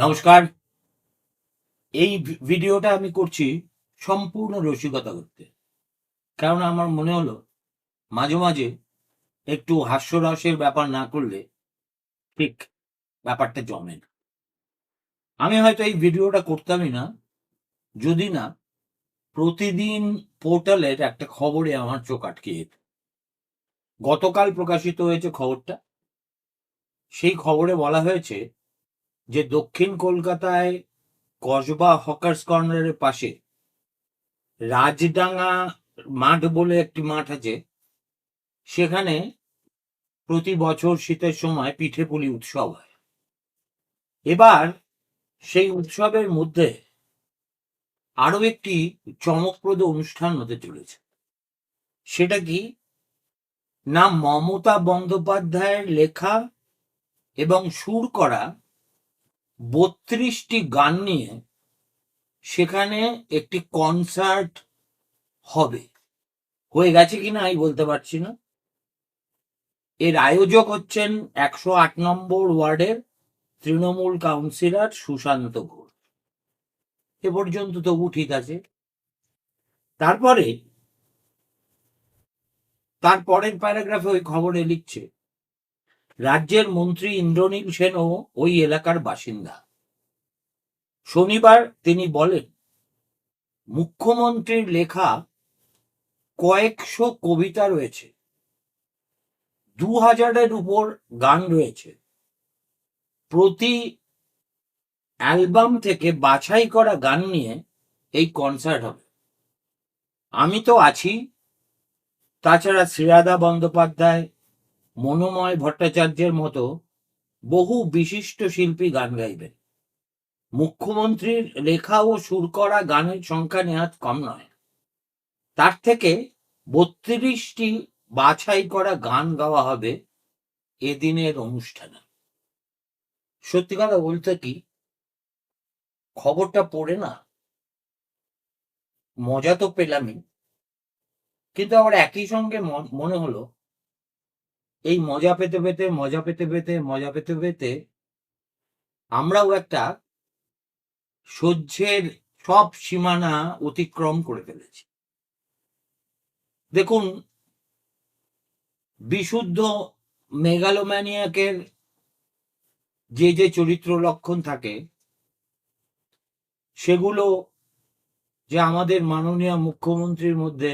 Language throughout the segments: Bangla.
নমস্কার। এই ভিডিওটা আমি করছি সম্পূর্ণ রসিকতা করতে। কারণ আমার মনে হলো, মাঝে মাঝে একটু হাস্যরসের ব্যাপার না করলে ঠিক ব্যাপারটা জমে না। আমি হয়তো এই ভিডিওটা করতামই না, যদি না প্রতিদিন পোর্টালের একটা খবরে আমার চোখ আটকে যেত। গতকাল প্রকাশিত হয়েছে খবরটা। সেই খবরে বলা হয়েছে যে দক্ষিণ কলকাতায় কসবা হকার্স কর্নারের পাশে রাজডাঙ্গা মাঠ বলে একটি মাঠ আছে, সেখানে প্রতি বছর শীতের সময় পিঠে পুলি উৎসব হয়। এবার সেই উৎসবের মধ্যে আরও একটি চমকপ্রদ অনুষ্ঠান হতে চলেছে। সেটা কি? না মমতা বন্দ্যোপাধ্যায়ের লেখা এবং সুর করা বত্রিশটি গান নিয়ে সেখানে একটি কনসার্ট হবে। হয়ে গেছে কিনা আমি বলতে পারছি না। এর আয়োজক হচ্ছেন একশো আট নম্বর ওয়ার্ডের তৃণমূল কাউন্সিলর সুশান্ত ঘোষ। এ পর্যন্ত তবু ঠিক আছে তারপরে, তার পরের প্যারাগ্রাফে ওই খবরে লিখছে রাজ্যের মন্ত্রী ইন্দ্রনীল সেনও ওই এলাকার বাসিন্দা। শনিবার তিনি বলেন, মুখ্যমন্ত্রীর লেখা কয়েকশো কবিতা রয়েছে। দু হাজারের উপর গান রয়েছে। প্রতি অ্যালবাম থেকে বাছাই করা গান নিয়ে এই কনসার্ট হবে। আমি তো আছি। তাছাড়া শ্রীরাধা বন্দ্যোপাধ্যায় মনোময় ভট্টাচার্যের মতো বহু বিশিষ্ট শিল্পী গান গাইবেন। মুখ্যমন্ত্রীর লেখা ও সুর করা গানের সংখ্যা নেহাত কম নয়। তার থেকে বত্রিশটি বাছাই করা গান গাওয়া হবে এদিনের অনুষ্ঠানে। সত্যি কথা বলতে কি, খবরটা পড়ে না। মজা তো পেলামই। কিন্তু আবার একই সঙ্গে মনে হলো এই মজা পেতে পেতে, মজা পেতে পেতে, মজা পেতে পেতে আমরাও একটা সহ্যের সব সীমানা অতিক্রম করে ফেলেছি। দেখুন, বিশুদ্ধ মেগালোম্যানিয়াকের যে যে চরিত্র লক্ষণ থাকে, সেগুলো যে আমাদের মাননীয় মুখ্যমন্ত্রীর মধ্যে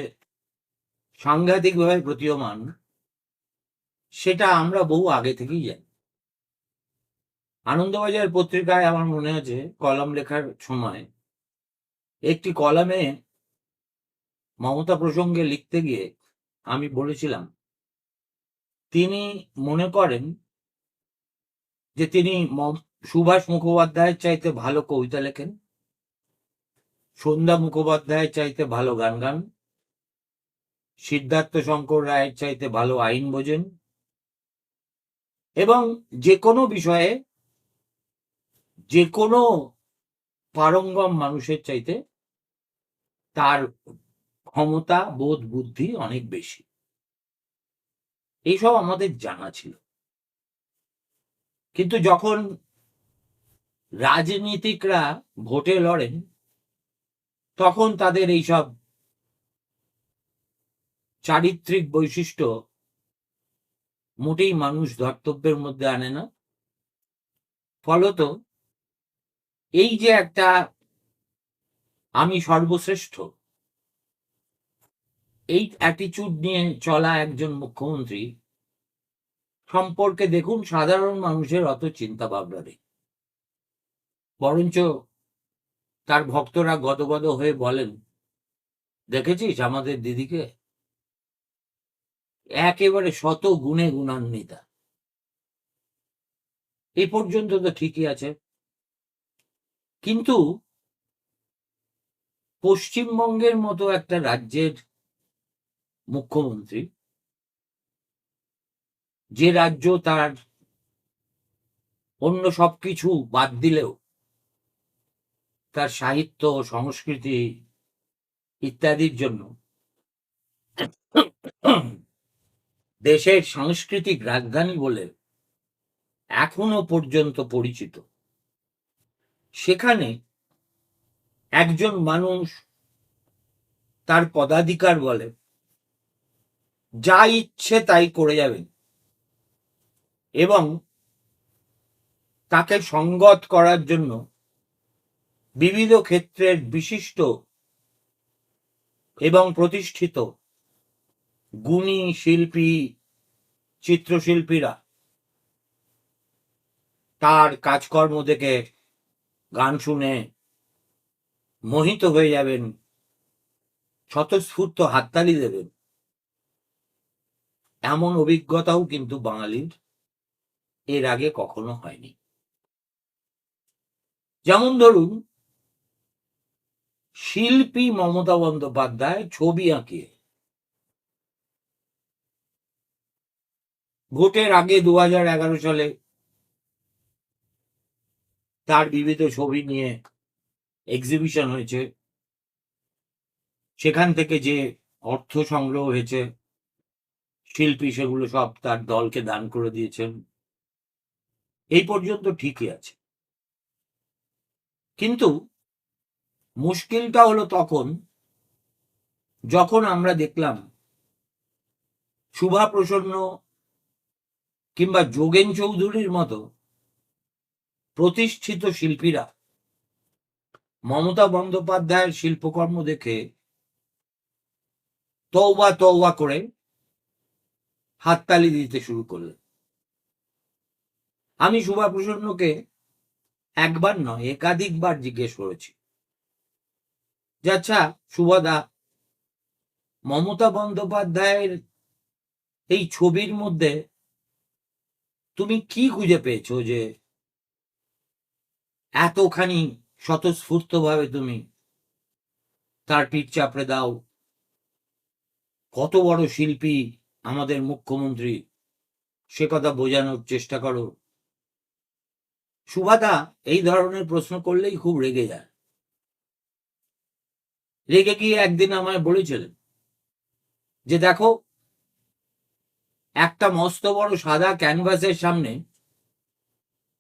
সাংঘাতিকভাবে প্রতীয়মান সেটা আমরা বহু আগে থেকেই জানি। আনন্দবাজার পত্রিকায় আমার মনে আছে কলাম লেখার সময় একটি কলামে মমতা প্রসঙ্গে লিখতে গিয়ে আমি বলেছিলাম, তিনি মনে করেন যে তিনি সুভাষ মুখোপাধ্যায়ের চাইতে ভালো কবিতা লেখেন, সন্ধ্যা মুখোপাধ্যায়ের চাইতে ভালো গান গান, সিদ্ধার্থ শঙ্কর রায়ের চাইতে ভালো আইন বোঝেন এবং যে কোনো বিষয়ে যে কোনো পারঙ্গম মানুষের চাইতে তার ক্ষমতা, বোধ, বুদ্ধি অনেক বেশি। এইসব আমাদের জানা ছিল। কিন্তু যখন রাজনীতিকরা ভোটে লড়েন, তখন তাদের এইসব চারিত্রিক বৈশিষ্ট্য মোটেই মানুষ ধর্তব্যের মধ্যে আনে না। ফলত এই যে একটা আমি সর্বশ্রেষ্ঠ, এই অ্যাটিচিউড নিয়ে চলা একজন মুখ্যমন্ত্রী সম্পর্কে দেখুন সাধারণ মানুষের অত চিন্তা ভাবনা নেই। বরঞ্চ তার ভক্তরা গদগদ হয়ে বলেন, দেখেছিস আমাদের দিদিকে? একেবারে শত গুণে গুণান্বিতা। এ পর্যন্ত তো ঠিকই আছে। কিন্তু পশ্চিমবঙ্গের মতো একটা রাজ্যের মুখ্যমন্ত্রী, যে রাজ্য তার অন্য সবকিছু বাদ দিলেও তার সাহিত্য, সংস্কৃতি ইত্যাদির জন্য দেশের সাংস্কৃতিক রাজধানী বলে এখনও পর্যন্ত পরিচিত। সেখানে একজন মানুষ তার পদাধিকার বলে, যা ইচ্ছে তাই করে যাবেন। এবং তাকে সঙ্গত করার জন্য বিবিধ ক্ষেত্রের বিশিষ্ট এবং প্রতিষ্ঠিত গুণী শিল্পী, চিত্রশিল্পীরা তার কাজকর্ম দেখে গান শুনে মোহিত হয়ে যাবেন, স্বতঃস্ফূর্ত হাততালি দেবেন। এমন অভিজ্ঞতাও কিন্তু বাঙালির এর আগে কখনো হয়নি। যেমন ধরুন, শিল্পী মমতা বন্দ্যোপাধ্যায় ছবি আঁকিয়ে ভোটের আগে দু সালে তার বিবিধ ছবি নিয়ে এক্সিবিশন হয়েছে। সেখান থেকে যে অর্থ সংগ্রহ হয়েছে, শিল্পী সেগুলো সব তার দলকে দান করে দিয়েছেন। এই পর্যন্ত ঠিকই আছে। কিন্তু মুশকিলটা হলো তখন যখন আমরা দেখলাম শুভা প্রসন্ন কিংবা যোগেন চৌধুরীর মতো প্রতিষ্ঠিত শিল্পীরা মমতা বন্দ্যোপাধ্যায়ের শিল্পকর্ম দেখে তৌবা তৌবা করে হাততালি দিতে শুরু করলেন। আমি শুভা প্রসন্নকে একবার নয়, একাধিকবার জিজ্ঞেস করেছি। যে আচ্ছা শুভদা মমতা বন্দ্যোপাধ্যায়ের এই ছবির মধ্যে তুমি কি খুঁজে পেয়েছ যে এতখানি স্বতঃস্ফূর্ত ভাবে তুমি তার পিঠ চাপড়ে দাও? কত বড় শিল্পী আমাদের মুখ্যমন্ত্রী? সে কথা বোঝানোর চেষ্টা করো। সুভাদা এই ধরনের প্রশ্ন করলেই খুব রেগে যায়। রেগে গিয়ে একদিন আমায় বলেছিলেন যে, দেখো একটা মস্ত বড় সাদা ক্যানভাসের সামনে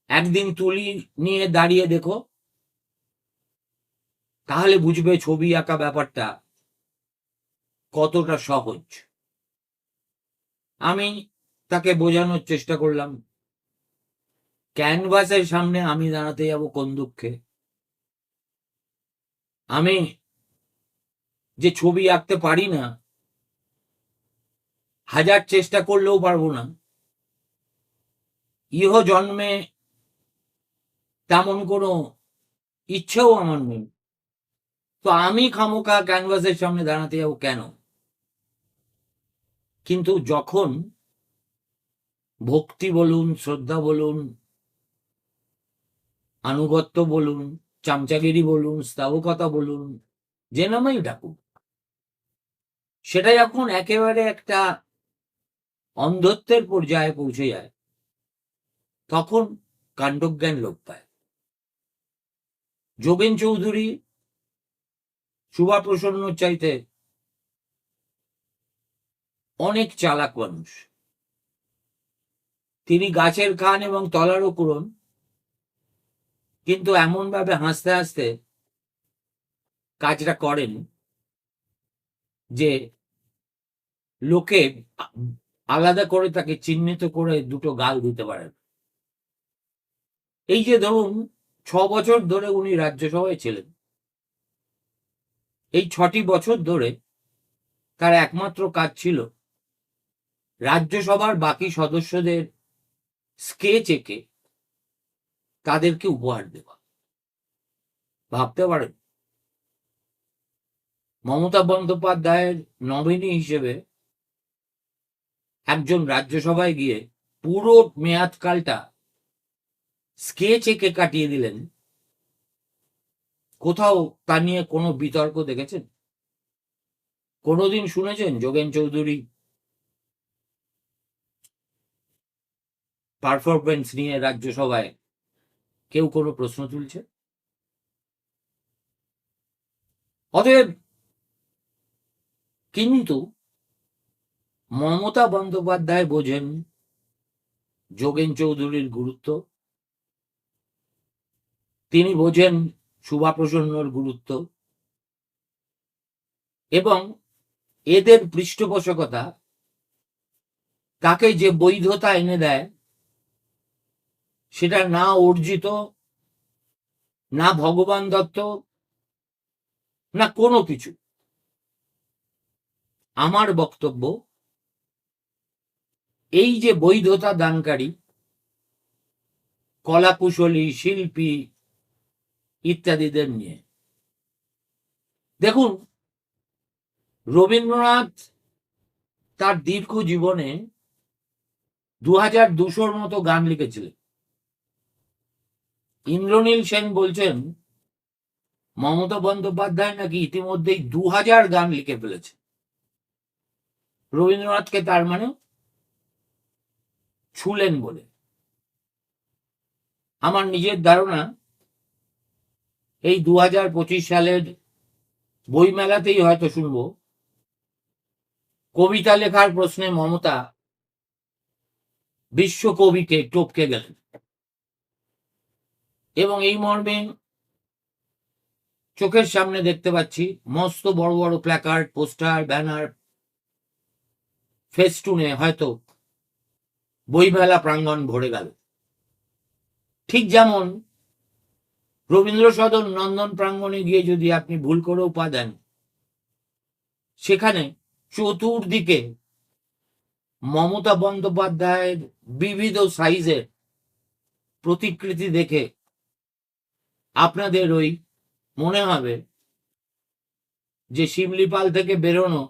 একদিন তুলি নিয়ে দাঁড়িয়ে দেখো। তাহলে বুঝবে ছবি আঁকা ব্যাপারটা কতটা সহজ। আমি তাকে বোঝানোর চেষ্টা করলাম। ক্যানভাসের সামনে আমি দাঁড়াতে যাব কোন দুঃখে? আমি যে ছবি আঁকতে পারি না হাজার চেষ্টা করলেও পারব না। ইহ জন্মে তেমন কোনো ইচ্ছেও আমার নেই। তো আমি খামোকা ক্যানভাসের সামনে দাঁড়াতে যাব কেন? কিন্তু যখন ভক্তি বলুন, শ্রদ্ধা বলুন, আনুগত্য বলুন, চামচাগিরি বলুন স্থাবকতা বলুন, যে নামেই ডাকুন সেটা যখন একেবারে একটা অন্ধত্বের পর্যায়ে পৌঁছে যায়, তখন কাণ্ডজ্ঞান লোপ পায়। যোগেন চৌধুরী সুভা প্রসন্ন চাইতে অনেক চালাক মানুষ। তিনি গাছের খান এবং তলারও করুন কিন্তু এমন ভাবে হাসতে হাসতে কাজটা করেন যে লোকে আলাদা করে তাকে চিহ্নিত করে দুটো গাল দিতে পারেন। এই যে ধরুন, ছ বছর ধরে উনি রাজ্যসভায় ছিলেন। এই ছটি বছর ধরে তার একমাত্র কাজ ছিল রাজ্যসভার বাকি সদস্যদের স্কেচ এঁকে তাদেরকে উপহার দেওয়া। ভাবতে পারেন, মমতা বন্দ্যোপাধ্যায়ের নমিনি হিসেবে একজন রাজ্যসভায় গিয়ে পুরো মেয়াদকালটা স্কেচ এঁকে কাটিয়ে দিলেন। কোথাও তা নিয়ে কোনো বিতর্ক দেখেছেন? কোনোদিন শুনেছেন যোগেন চৌধুরী পারফরমেন্স নিয়ে রাজ্যসভায় কেউ কোনো প্রশ্ন তুলছে? অতএব কিন্তু মমতা বন্দ্যোপাধ্যায় বোঝেন যোগেন চৌধুরীর গুরুত্ব। তিনি বোঝেন শুভা প্রসন্নর গুরুত্ব। এবং এদের পৃষ্ঠপোষকতা তাকে যে বৈধতা এনে দেয় সেটা না অর্জিত, না ভগবান দত্ত, না কোনো কিছু। আমার বক্তব্য এই যে বৈধতা দানকারী, কলাকুশলী, শিল্পী ইত্যাদিদের নিয়ে। দেখুন, রবীন্দ্রনাথ তার দীর্ঘ জীবনে দু হাজার দুশোর মতো গান লিখেছিলেন। ইন্দ্রনীল সেন বলছেন, মমতা বন্দ্যোপাধ্যায় নাকি ইতিমধ্যেই দু হাজার গান লিখে ফেলেছে। রবীন্দ্রনাথকে তার মানে ছুলেন বলে। আমার নিজের ধারণা, এই দু হাজার পঁচিশ সালের বইমেলাতেই হয়তো শুনব, কবিতা লেখার প্রশ্নে মমতা বিশ্বকবিকে টপকে গেলেন। এবং এই মর্মে চোখের সামনে দেখতে পাচ্ছি মস্ত বড় বড় প্ল্যাকার্ড পোস্টার ব্যানার ফেস্টুনে হয়তো বইমেলা প্রাঙ্গণ ভরে গেল। ঠিক যেমন রবীন্দ্র সদন নন্দন প্রাঙ্গণে গিয়ে যদি আপনি ভুল করেও পা দেন, সেখানে চতুর্দিকে মমতা বন্দ্যোপাধ্যায়ের বিবিধ সাইজের প্রতিকৃতি দেখে আপনাদের ওই মনে হবে যে শিমলিপাল থেকে বেরোনো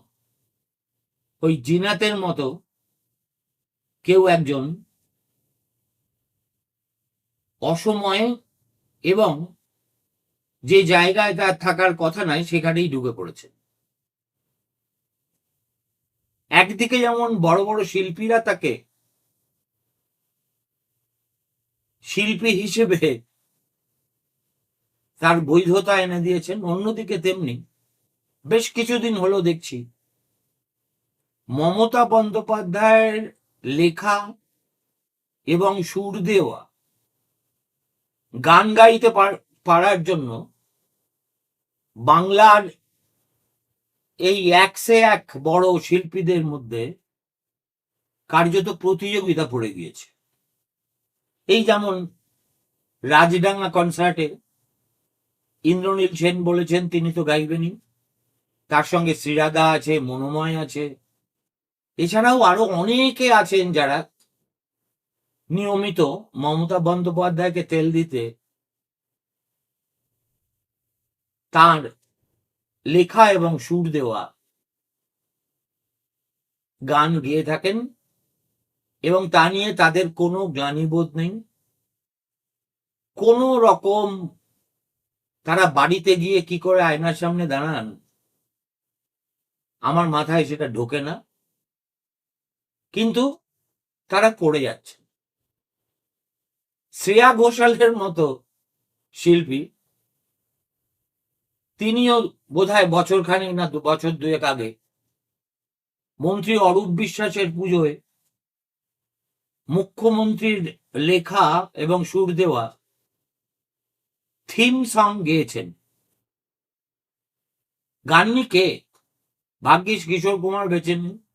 ওই জিনাতের মতো কেউ একজন অসময়ে এবং যে জায়গায় তার থাকার কথা নাই, সেখানেই ঢুকে পড়েছে। একদিকে যেমন বড় বড় শিল্পীরা তাকে শিল্পী হিসেবে তার বৈধতা এনে দিয়েছেন, অন্যদিকে তেমনি বেশ কিছুদিন হলো দেখছি মমতা বন্দ্যোপাধ্যায়ের লেখা এবং সুর দেওয়া। গান গাইতে পার- পারার জন্য বাংলার এই একসে এক বড় শিল্পীদের মধ্যে কার্যত প্রতিযোগিতা পড়ে গিয়েছে। এই যেমন রাজডাঙ্গা কনসার্টে ইন্দ্রনীল সেন বলেছেন, তিনি তো গাইবেনই। তার সঙ্গে শ্রীরাধা আছে, মনোময় আছে। এছাড়াও আরও অনেকে আছেন যারা নিয়মিত মমতা বন্দ্যোপাধ্যায়কে তেল দিতে তার লেখা এবং সুর দেওয়া গান গেয়ে থাকেন এবং তা নিয়ে তাদের কোনো গ্লানিবোধ নেই। কোনো রকম তারা বাড়িতে গিয়ে কি করে আয়নার সামনে দাঁড়ান, আমার মাথায় সেটা ঢোকে না। কিন্তু তারা করে যাচ্ছে। শ্রেয়া ঘোষালের মতো শিল্পী, তিনিও বোধহয় বছর না বছর দুয়েক আগে মন্ত্রী অরূপ বিশ্বাসের পুজোয় মুখ্যমন্ত্রীর লেখা এবং সুর দেওয়া থিম সং গেয়েছেন। গাননি কে? ভাগ্যিস কিশোর কুমার বেঁচে নেই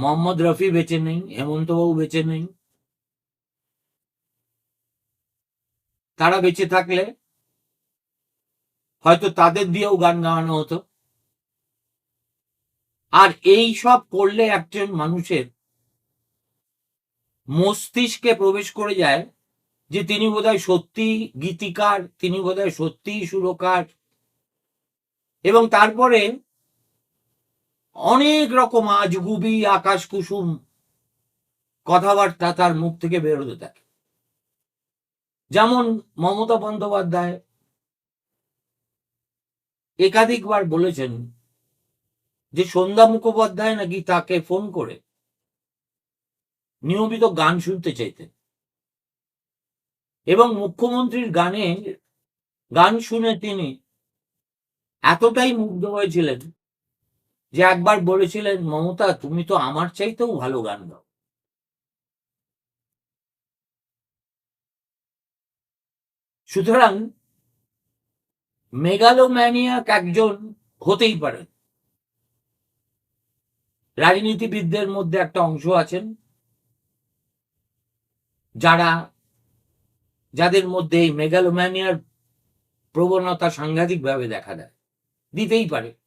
মোহাম্মদ রফি বেঁচে নেই হেমন্তবাবু বেঁচে নেই। তারা বেঁচে থাকলে হয়তো তাদের দিয়েও গান গাওয়ানো হতো। আর এই সব করলে একজন মানুষের মস্তিষ্কে প্রবেশ করে যায় যে তিনি বোধহয় সত্যি গীতিকার, তিনি বোধহয় সত্যি সুরকার। এবং তারপরে অনেক রকম আজগুবি আকাশ কুসুম কথাবার্তা তার মুখ থেকে বেরোতে থাকে। যেমন মমতা বন্দ্যোপাধ্যায় একাধিকবার বলেছেন যে সন্ধ্যা মুখোপাধ্যায় নাকি তাকে ফোন করে নিয়মিত গান শুনতে চাইতেন। এবং মুখ্যমন্ত্রীর গানে গান শুনে তিনি এতটাই মুগ্ধ হয়েছিলেন যে একবার বলেছিলেন, মমতা, তুমি তো আমার চাইতেও ভালো গান গাও। সুতরাং মেগালোম্যানিয়াক একজন হতেই পারেন। রাজনীতিবিদদের মধ্যে একটা অংশ আছেন, যারা, যাদের মধ্যে এই মেগালোম্যানিয়ার প্রবণতা সাংঘাতিকভাবে দেখা দেয়। দিতেই পারে।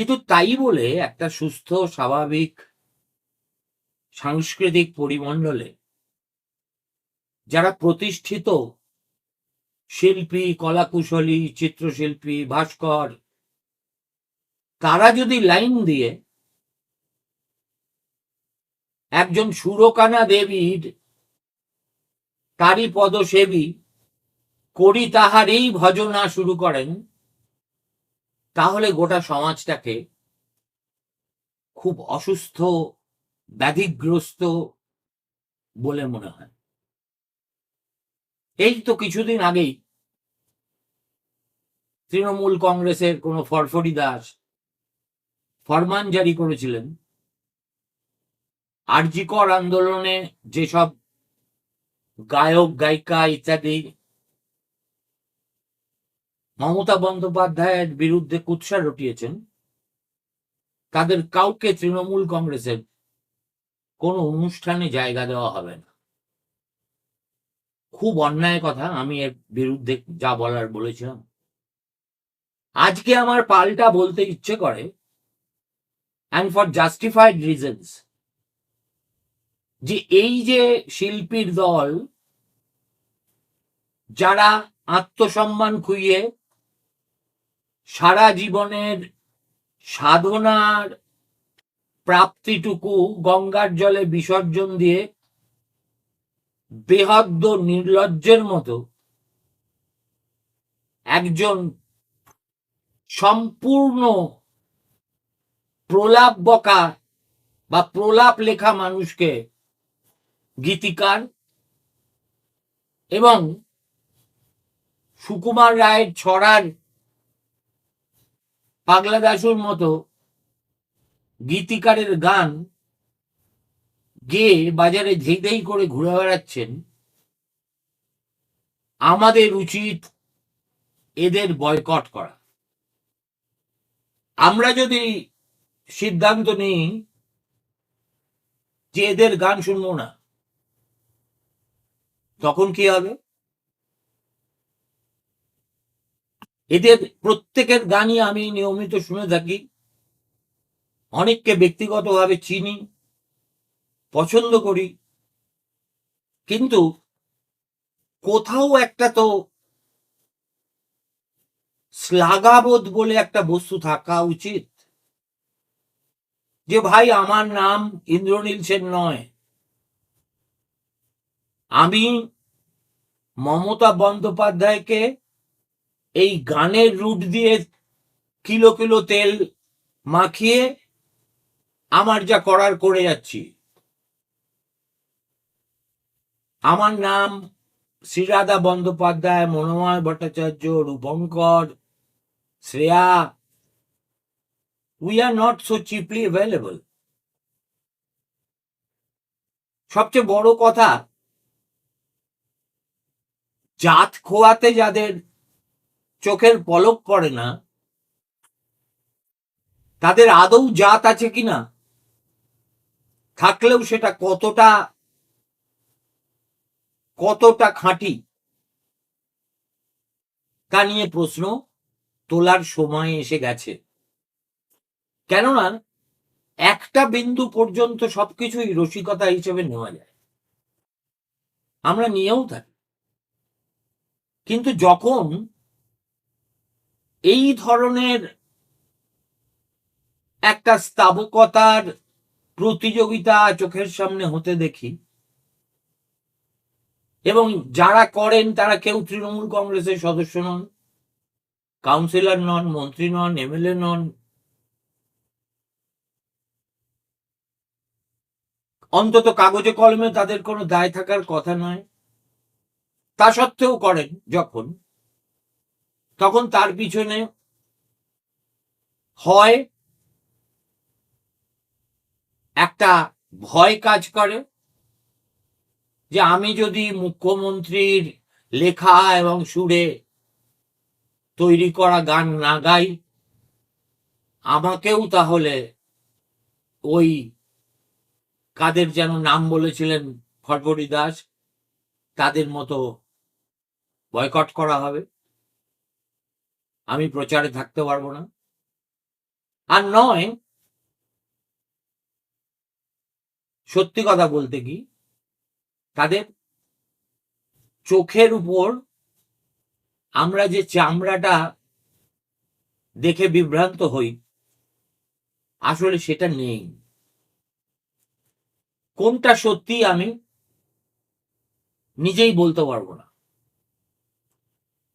কিন্তু তাই বলে একটা সুস্থ, স্বাভাবিক, সাংস্কৃতিক পরিমণ্ডলে যারা প্রতিষ্ঠিত শিল্পী, কলাকুশলী, চিত্রশিল্পী, ভাস্কর, তারা যদি লাইন দিয়ে একজন সুরকানা দেবীর তারই পদসেবী করি তাহারই ভজনা শুরু করেন তাহলে গোটা সমাজটাকে খুব অসুস্থ, ব্যাধিগ্রস্ত বলে মনে হয়। এই তো কিছুদিন আগেই তৃণমূল কংগ্রেসের কোন ফরফরি দাস ফরমান জারি করেছিলেন। আরজিকর আন্দোলনে যেসব গায়ক, গায়িকা ইত্যাদি মমতা বন্দ্যোপাধ্যায়ের বিরুদ্ধে কুৎসা রটিয়েছেন। তাদের কাউকে তৃণমূল কংগ্রেসের কোনো অনুষ্ঠানে জায়গা দেওয়া হবে না। খুব অন্যায় কথা আমি এর বিরুদ্ধে যা বলার বলেছিলাম। আজকে আমার পাল্টা বলতে ইচ্ছে করে অ্যান্ড ফর জাস্টিফাইড রিজনস যে এই যে শিল্পীর দল যারা আত্মসম্মান খুইয়ে সারা জীবনের সাধনার প্রাপ্তিটুকু গঙ্গার জলে বিসর্জন দিয়ে বেহদ্দ নির্লজ্জের মতো একজন সম্পূর্ণ প্রলাপ বকা বা প্রলাপ লেখা মানুষকে গীতিকার এবং সুকুমার রায়ের ছড়ার পাগলা দাসুর মতো গীতিকারের গান গেয়ে বাজারে ধেই করে ঘুরে বেড়াচ্ছেন, আমাদের উচিত এদের বয়কট করা। আমরা যদি সিদ্ধান্ত নিই যে এদের গান শুনব না, তখন কি হবে? এদের প্রত্যেকের গানই আমি নিয়মিত শুনে থাকি। অনেককে ব্যক্তিগতভাবে চিনি, পছন্দ করি। কিন্তু কোথাও একটা তো শ্লাঘাবোধ বলে একটা বস্তু থাকা উচিত। যে ভাই, আমার নাম ইন্দ্রনীল সেন নয়। আমি মমতা বন্দ্যোপাধ্যায়কে এই গানের রুট দিয়ে কিলো কিলো তেল মাখিয়ে আমার যা করার করে যাচ্ছি। আমার নাম Sriradha Bandyopadhyay, Monomoy Bhattacharya, Rupankar, Shreya. We are not so cheaply available সবচেয়ে বড় কথা, জাত খোয়াতে যাদের চোখের পলক পড়ে না। তাদের আদৌ জাত আছে কিনা থাকলেও সেটা কতটা কতটা খাঁটি তা নিয়ে প্রশ্ন তোলার সময় এসে গেছে। কেননা একটা বিন্দু পর্যন্ত সবকিছুই রসিকতা হিসেবে নেওয়া যায়। আমরা নিয়েও থাকি। কিন্তু যখন এই ধরনের একটা স্থাবকতার প্রতিযোগিতা চোখের সামনে হতে দেখি। এবং যারা করেন, তারা কেউ তৃণমূল কংগ্রেসের সদস্য নন, কাউন্সিলর নন, মন্ত্রী নন, এমএলএ নন। অন্তত কাগজে কলমে তাদের কোনো দায় থাকার কথা নয়। তা সত্ত্বেও করেন যখন। তখন তার পিছনে হয় একটা ভয় কাজ করে যে আমি যদি মুখ্যমন্ত্রীর লেখা এবং সুরে তৈরি করা গান না গাই, আমাকেও তাহলে ওই কাদের যেন নাম বলেছিলেন ফটফটি দাস, তাদের মতো বয়কট করা হবে। আমি প্রচারে থাকতে পারব না। আর নয়, সত্যি কথা বলতে কি, তাদের চোখের উপর আমরা যে চামড়াটা দেখে বিভ্রান্ত হই, আসলে সেটা নেই। কোনটা সত্যি আমি নিজেই বলতে পারব না।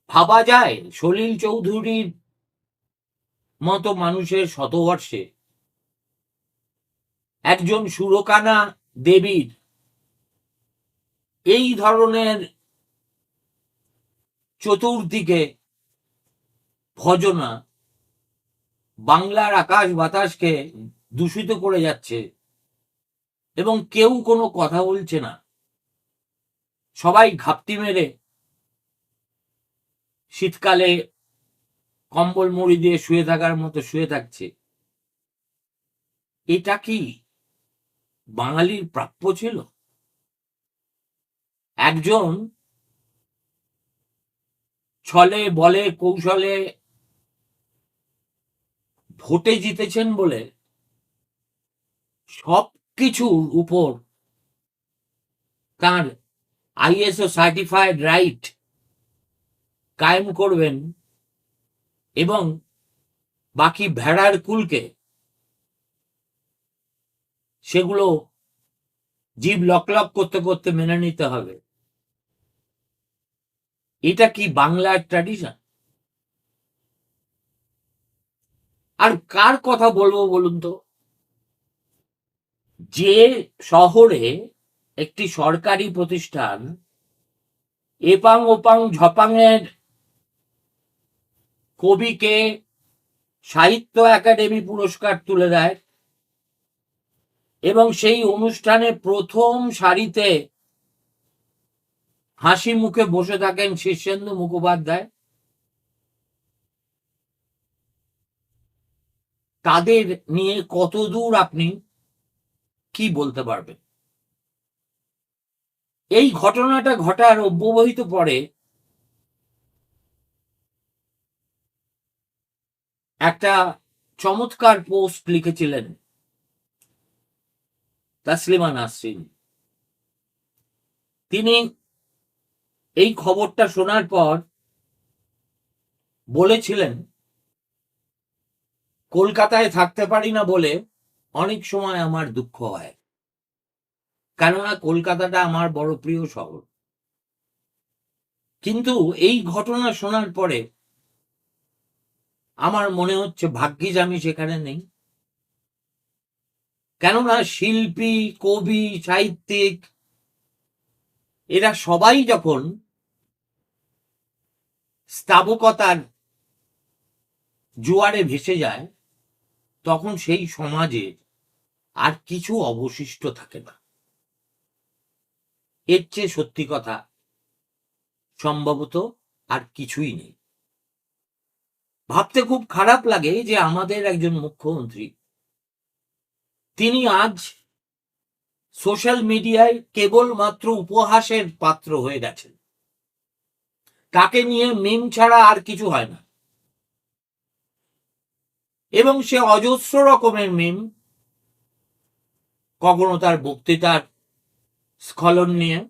ভাবা যায় সলিল চৌধুরীর মতো মানুষের শতবর্ষে। একজন সুরকানা দেবীর। এই ধরনের চতুর্দিকে ভজনা বাংলার আকাশ বাতাসকে দূষিত করে যাচ্ছে এবং কেউ কোনো কথা বলছে না। সবাই ঘাপটি মেরে শীতকালে কম্বল মুড়ি দিয়ে শুয়ে থাকার মতো শুয়ে থাকছে। এটা কি বাঙালির প্রাপ্য ছিল? একজন ছলে, বলে, কৌশলে ভোটে জিতেছেন বলে সব কিছুর উপর তার আইএসও সার্টিফাইড রাইট কায়েম করবেন এবং বাকি ভেড়ার কুলকে সেগুলো জীব লক লক করতে করতে মেনে নিতে হবে। এটা কি বাংলার ট্র্যাডিশন আর কার কথা বলব বলুন তো? যে শহরে একটি সরকারি প্রতিষ্ঠান এপাং ওপাং ঝপাংয়ের কবিকে সাহিত্য একাডেমি পুরস্কার তুলে দেয় এবং সেই অনুষ্ঠানে প্রথম সারিতে হাসি মুখে বসে থাকেন শীর্ষেন্দু মুখোপাধ্যায়। তাদের নিয়ে কত দূর আপনি কি বলতে পারবেন? এই ঘটনাটা ঘটার অব্যবহিত পরে একটা চমৎকার পোস্ট লিখেছিলেন তাসলিমা নাসরিন। তিনি এই খবরটা শোনার পর বলেছিলেন, কলকাতায় থাকতে পারি না বলে অনেক সময় আমার দুঃখ হয়। কেননা কলকাতাটা আমার বড় প্রিয় শহর। কিন্তু এই ঘটনা শোনার পরে আমার মনে হচ্ছে ভাগ্যিস আমি সেখানে নেই। কেননা শিল্পী, কবি, সাহিত্যিক, এরা সবাই যখন স্থাবকতার জোয়ারে ভেসে যায়, তখন সেই সমাজে আর কিছু অবশিষ্ট থাকে না। এর চেয়ে সত্যি কথা সম্ভবত আর কিছুই নেই। ভাবতে খুব খারাপ লাগে যে আমাদের একজন মুখ্যমন্ত্রী, তিনি আজ সোশ্যাল মিডিয়ায় কেবলমাত্র উপহাসের পাত্র হয়ে গেছেন। তাকে নিয়ে মিম ছাড়া আর কিছু হয় না। এবং সে অজস্র রকমের মিম, কখনো তার বক্তৃতার স্খলন নিয়ে,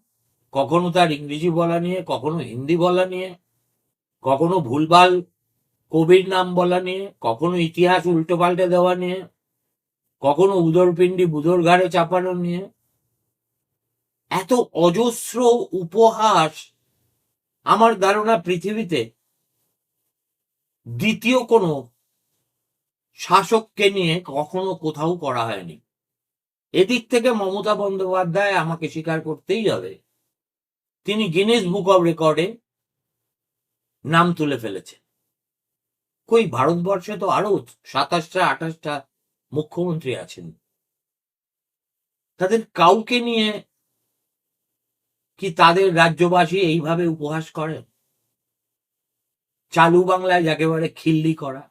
কখনো তার ইংরেজি বলা নিয়ে, কখনো হিন্দি বলা নিয়ে, কখনো ভুলভাল কবির নাম বলা নিয়ে, কখনো ইতিহাস উল্টো পাল্টে দেওয়া নিয়ে, কখনো উদরপিণ্ডি বুধর ঘাড়ে চাপানো নিয়ে। এত অজস্র উপহাস আমার ধারণা পৃথিবীতে। দ্বিতীয় কোনো শাসককে নিয়ে কখনো কোথাও করা হয়নি। এদিক থেকে মমতা বন্দ্যোপাধ্যায় আমাকে স্বীকার করতেই হবে। তিনি গিনেস বুক অব রেকর্ডে নাম তুলে ফেলেছে কই ভারতবর্ষে তো আরও সাতাশটা, আঠাশটা মুখ্যমন্ত্রী আছেন। তাদের কাউকে নিয়ে কি তাদের রাজ্যবাসী এইভাবে উপহাস করেন? চালু বাংলায় একেবারে খিল্লি করা।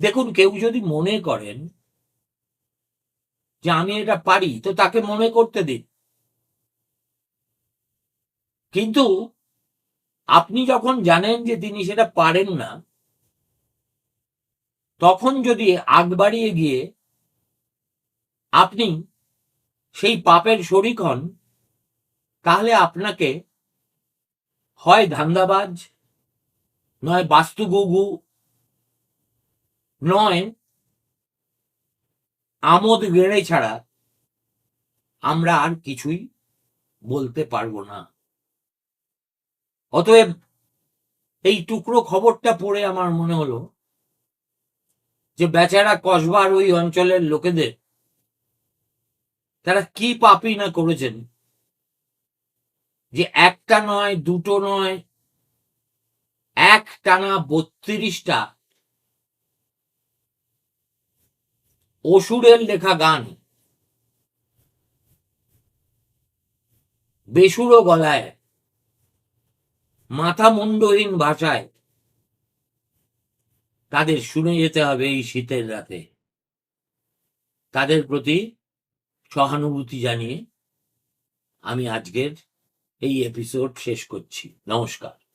দেখুন, কেউ যদি মনে করেন যে আমি এটা পারি, তো তাকে মনে করতে দিন। কিন্তু আপনি যখন জানেন যে তিনি সেটা পারেন না, তখন যদি আগ বাড়িয়ে গিয়ে আপনি সেই পাপের শরিক হন, তাহলে আপনাকে হয় ধান্দাবাজ, নয় বাস্তুগুগু, নয় আমোদ গেড়ে ছাড়া আমরা আর কিছুই বলতে পারব না। অতএব এই টুকরো খবরটা পড়ে আমার মনে হলো যে বেচারা কসবার ওই অঞ্চলের লোকেদের, তারা কি পাপই না করেছেন? যে একটা নয়, দুটো নয় এক টানা বত্রিশটা অসুরের লেখা গান, বেসুরো গলায় মাথা মুন্ডহীন ভাষায় তাদের শুনে যেতে হবে এই শীতের রাতে। তাদের প্রতি সহানুভূতি জানিয়ে আমি আজকের এই এপিসোড শেষ করছি। নমস্কার।